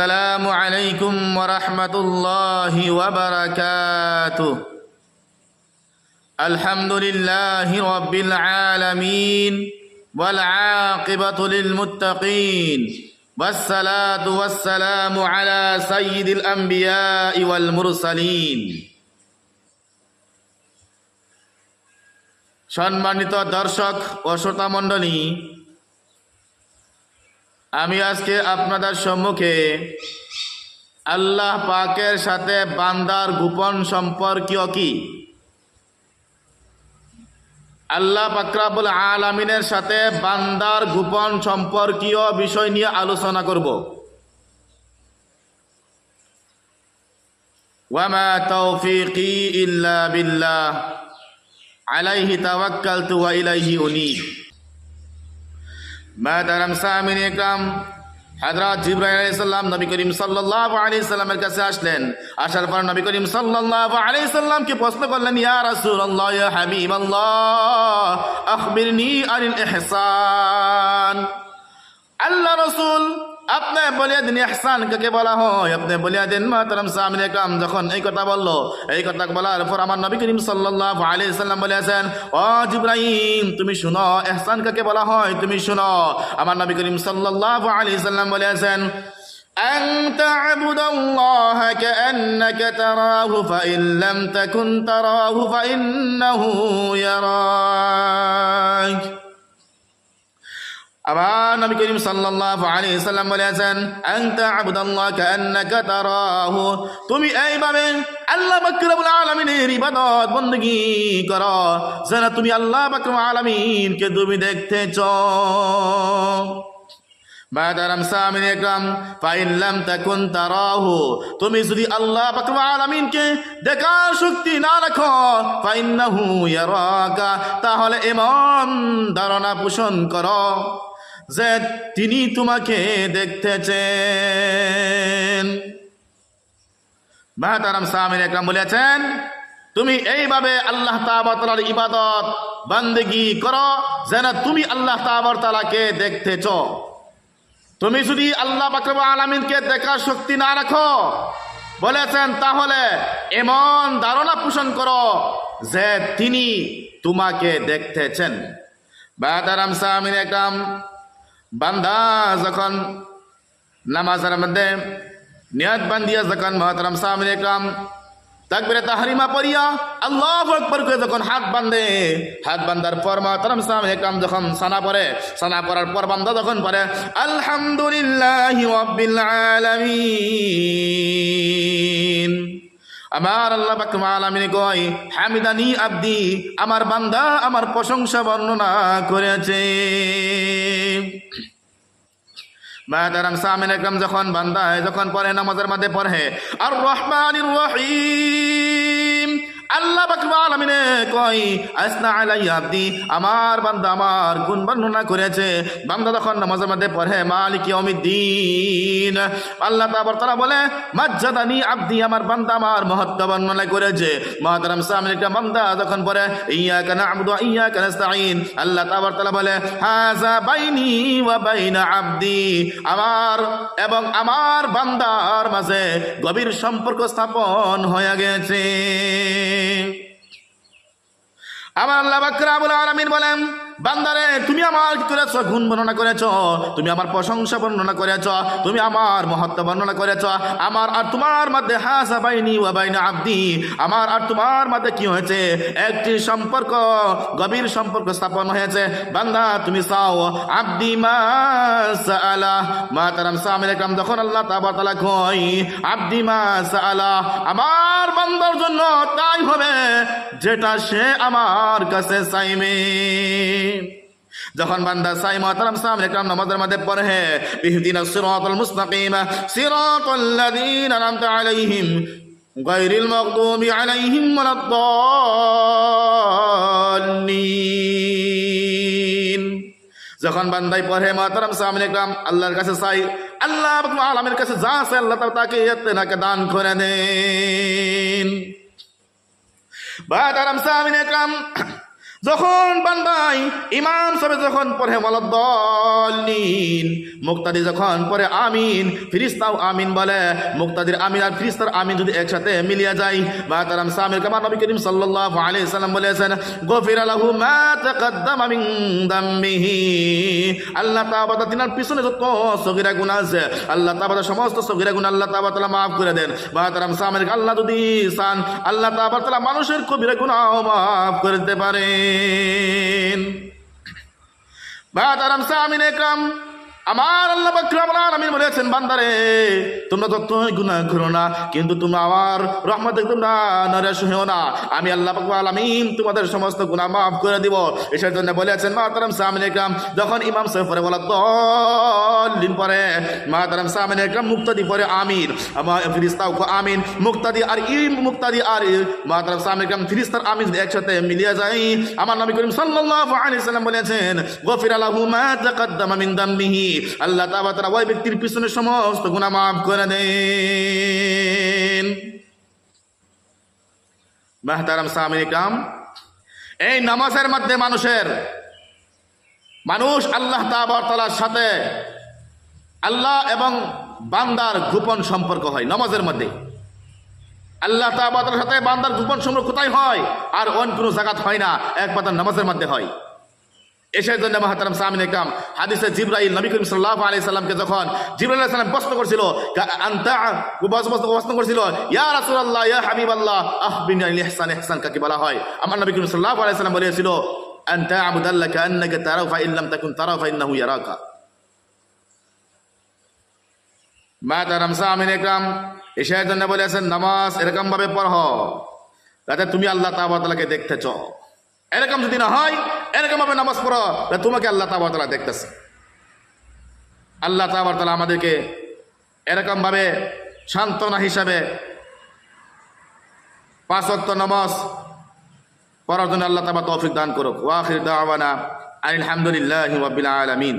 السلام عليكم ورحمة الله وبركاته الحمد لله رب العالمين والعاقبة للمتقين والصلاة والسلام على سيد الأنبياء والمرسلين সম্মানিত দর্শক ও শ্রোতা মণ্ডলী আমি আজকে আপনাদের সম্মুখে আল্লাহ পাকের সাথে বান্দার গোপন সম্পর্কীয় কি? আল্লাহ পাকরাবুল আলমিনের সাথে বান্দার গোপন সম্পর্কীয় বিষয় নিয়ে আলোচনা করব। ওয়ামা ইল্লা বিল্লাহ। আলাইহি তাওয়াক্কালতু ওয়া ইলাইহি উনীব। মাদারাম সামিন একরাম। হযরত জিবরাইল আলাইসাল্লাম নবী করিম সাল্লাল্লাহু আলাইহি সাল্লামের কাছে আসলেন। আসার পর নবী করিম সাল্লাল্লাহু আলাইহি সাল্লামকে প্রশ্ন করলেন, ইয়া রাসূলুল্লাহ, ইয়া হাবিবাল্লাহ, আখবিরনি আনিল ইহসান। আল্লাহ রাসূল আপনি বলিয়া দিন ইহসান কাকে বলা হয় আপনি বলিয়া দিন মাতারাম সামিন ইকরাম যখন এই কথা বললো এই কথা বলার পর আমার নবী করিম সাল্লাল্লাহু আলাইহি সাল্লাম বলেছেন ও জিব্রাহিম তুমি শুনো ইহসান কাকে বলা হয় তুমি শুনো আমার নবী করিম সাল্লাল্লাহু আলাইহি সাল্লাম বলেছেন أن تعبد الله كأنك تراه فإن لم تكن تراه فإنه يراك আবার নবী করিম সাল্লাল্লাহু আলাইহি সাল্লাম বলেছেন, আনতা আবুদাল্লাহ কান্নাকা তারাহু। তুমি এইভাবে আল্লাহ বাকরুল আলামিনের ইবাদত বندگی করো। যেন তুমি আল্লাহ বাকরুল আলামিনকে তুমি দেখতেছো মাদারাম সামিন একরাম ফাইল্লাম তাকুন তারাহু। তুমি যদি আল্লাহ পাকুম আলামিনকে দেখার শক্তি না রাখো, ফাইন্নাহু ইয়ারাকা। তাহলে এমন ধারণা পোষণ করো। যে তিনি তোমাকে দেখতেছেন। মাহাতারাম সামিন একরাম বলেছেন, তুমি এইভাবে আল্লাহ তালার ইবাদত বান্দেগি করো যেন তুমি আল্লাহ তালাকে দেখতেছ। তুমি যদি আল্লাহ বাকরব আলমিনকে দেখার শক্তি না রাখো, বলেছেন, তাহলে এমন ধারণা পোষণ করো যে তিনি তোমাকে দেখতেছেন। বাদারাম সামিন একরাম বান্দা যখন নামাজের মধ্যে নিয়ত বান্দিয়া যখন মহতরম সামিন একরাম তাকবিরে তাহরিমা পড়িয়া আল্লাহ আকবর করে যখন হাত বান্ধে, হাত বান্ধার পর মহতরম সামিন একরাম যখন সানা পড়ে, সানা পড়ার পর বান্দা যখন পড়ে, আলহামদুলিল্লাহ আলামিন। আমার আল্লাহ পাক আলামিনে কয়, হামিদানি আব্দি, আমার বান্দা আমার প্রশংসা বর্ণনা করেছে। যখন বান্দা যখন পড়ে নামাজের মধ্যে পড়ে, আর রহমানির রহিম। আল্লাহ বাকবা আলমিনে কই আসনা আলাই আব্দি, আমার বান্দা আমার গুণ বর্ণনা করেছে। বান্দা যখন নামাজের মধ্যে পড়ে, মালিক দিন আল্লাহ তারপর তারা বলে, মাজ্জাদানি আব্দি, আমার বান্দা আমার মহত্ব বর্ণনা করেছে। মহাতারাম সামিন একটা বান্দা যখন পড়ে ইয়া কানা আবদু ইয়া কানাস্তাইন আল্লাহ তারপর তারা বলে হাজা বাইনি ওয়া বাইনা আব্দি, আমার এবং আমার বান্দার মাঝে গভীর সম্পর্ক স্থাপন হয়ে গেছে। আমার আল্লাহ বাকরাবুল আলমিন বলেন বান্দারে, তুমি আমার কি করেছ? গুণ বর্ণনা করেছ। তুমি আমার প্রশংসা বর্ণনা করেছ। তুমি আমার মহত্ব বর্ণনা করেছ। আমার আর তোমার মধ্যে হাসা বাইনি ওয়া বাইনা আব্দি। আমার আর তোমার মধ্যে কি হয়েছে? একটি সম্পর্ক, গভীর সম্পর্ক স্থাপন হয়েছে। বান্দা, তুমি চাও আব্দি মা সাআলা। মা তারাম সামিল একরাম যখন আল্লাহ তাআলা তাআলা কই আব্দি মা সাআলা, আমার বান্দার জন্য তাই হবে যেটা সে আমার কাছে চাইবে। যখন বান্দা সাই মাতারাম সামনে কাম নামাজের মধ্যে পড়ে বিহদিনা সিরাতাল মুস্তাকিম, সিরাতাল লাযিনা আনআমতা আলাইহিম গায়রিল মাগদুবি আলাইহিম ওয়ালাদ-দাল্লিন যখন বান্দাই পড়ে মাতারাম সামনে কাম আল্লাহর কাছে চাই, আল্লাহ আলমের কাছে যা আছে আল্লাহ তাকে নাকে দান করে দেন। বাদারাম সামিন একরাম যখন বান্দাই ইমাম সবে যখন পড়ে বলদ্দলিন মুক্তাদি যখন পরে আমিন, ফিরিস্তাও আমিন বলে, মুক্তাদির আমিন আর ফিরিস্তার আমিন যদি একসাথে মিলিয়ে যায় বা তারাম সামির কামার নবী করিম সাল্লাল্লাহু আলাইহি সাল্লাম বলেছেন, গফির লাহু মা আল্লাহ তাআলা তিনার পিছনে যত সগীরা গুনাহ আছে, আল্লাহ তাআলা সমস্ত সগীরা গুনাহ আল্লাহ তাআলা maaf করে দেন। বা তারাম সামির আল্লাহ যদি চান, আল্লাহ তাআলা মানুষের কবিরা গুনাহ maaf করে দিতে পারেন বাদারাম সামিন একরাম আমার আল্লাহ বাকরাম আলামিন বলেছেন, বান্দারে, তোমরা যতই গুনাহ করো না, কিন্তু তোমরা আমার রহমতে তোমরা নরেশ হও না। আমি আল্লাহ পাক আলামিন তোমাদের সমস্ত গুনাহ মাফ করে দিব। এসের জন্য বলেছেন মাতারাম সামিন একরাম, যখন ইমাম সাহেব পরে বলা দলিন পরে মাতারাম সামিন একরাম, মুক্তাদি পরে আমিন আমার ফিরিস্তাও আমিন, মুক্তাদি আর ই মুক্তাদি আর মাতারাম সামিন একরাম, ফিরিস্তার আমিন একসাথে মিলিয়ে যায় আমার নবী করিম সাল্লাল্লাহু আলাইহি সাল্লাম বলেছেন গফির লাহু মা তাকাদ্দামা মিন দামবিহি আল্লাহ তাআলা তাআলা ওই ব্যক্তির পিছনে সমস্ত গুনাহ maaf করে দেন। মাহতারাম সামিন ইকরাম, এই নামাজের মধ্যে মানুষের, মানুষ আল্লাহ তাআলার সাথে আল্লাহ এবং বান্দার গোপন সম্পর্ক হয় নামাজের মধ্যে। আল্লাহ তাআলার সাথে বান্দার গোপন সম্পর্ক কোথায় হয়? আর অন্য কোনো জায়গাত হয় না একমাত্র নামাজের মধ্যে হয়। এসের জন্য মহাতারাম সামিন একরাম। হাদিসে জিব্রাইল নবী করিম আলাইহি সাল্লামকে যখন সালাম প্রশ্ন করছিল প্রশ্ন করছিল, ইয়া রাসূলুল্লাহ, ইয়া হাবিবাল্লাহ আখবিরনি আনিল ইহসান ইহসান কাকে বলা হয়? আমার নবী করিম আলাইহি সাল্লাম বলেছিল আনতা আবুদাল্লাহ কান্নাকা তারাউ ফা ইল্লাম তাকুন তারাউ ফা ইন্নাহু ইয়ারাকা। মাতারাম সামিন এসের জন্য বলেছেন নামাজ এরকম ভাবে পড়হ যাতে তুমি আল্লাহ তাআলাকে দেখতে চাও। এরকম যদি না হয়, এরকম ভাবে নামাজ পড়ো তোমাকে আল্লাহ তাবাতলা দেখতেছে। আল্লাহ তাবাতলা আমাদেরকে এরকম ভাবে সান্ত্বনা হিসাবে পাঁচ অক্ত নামাজ পড়ার জন্য আল্লাহ তাবা তৌফিক দান করুক। ওয়াখির রাব্বিল আলামিন।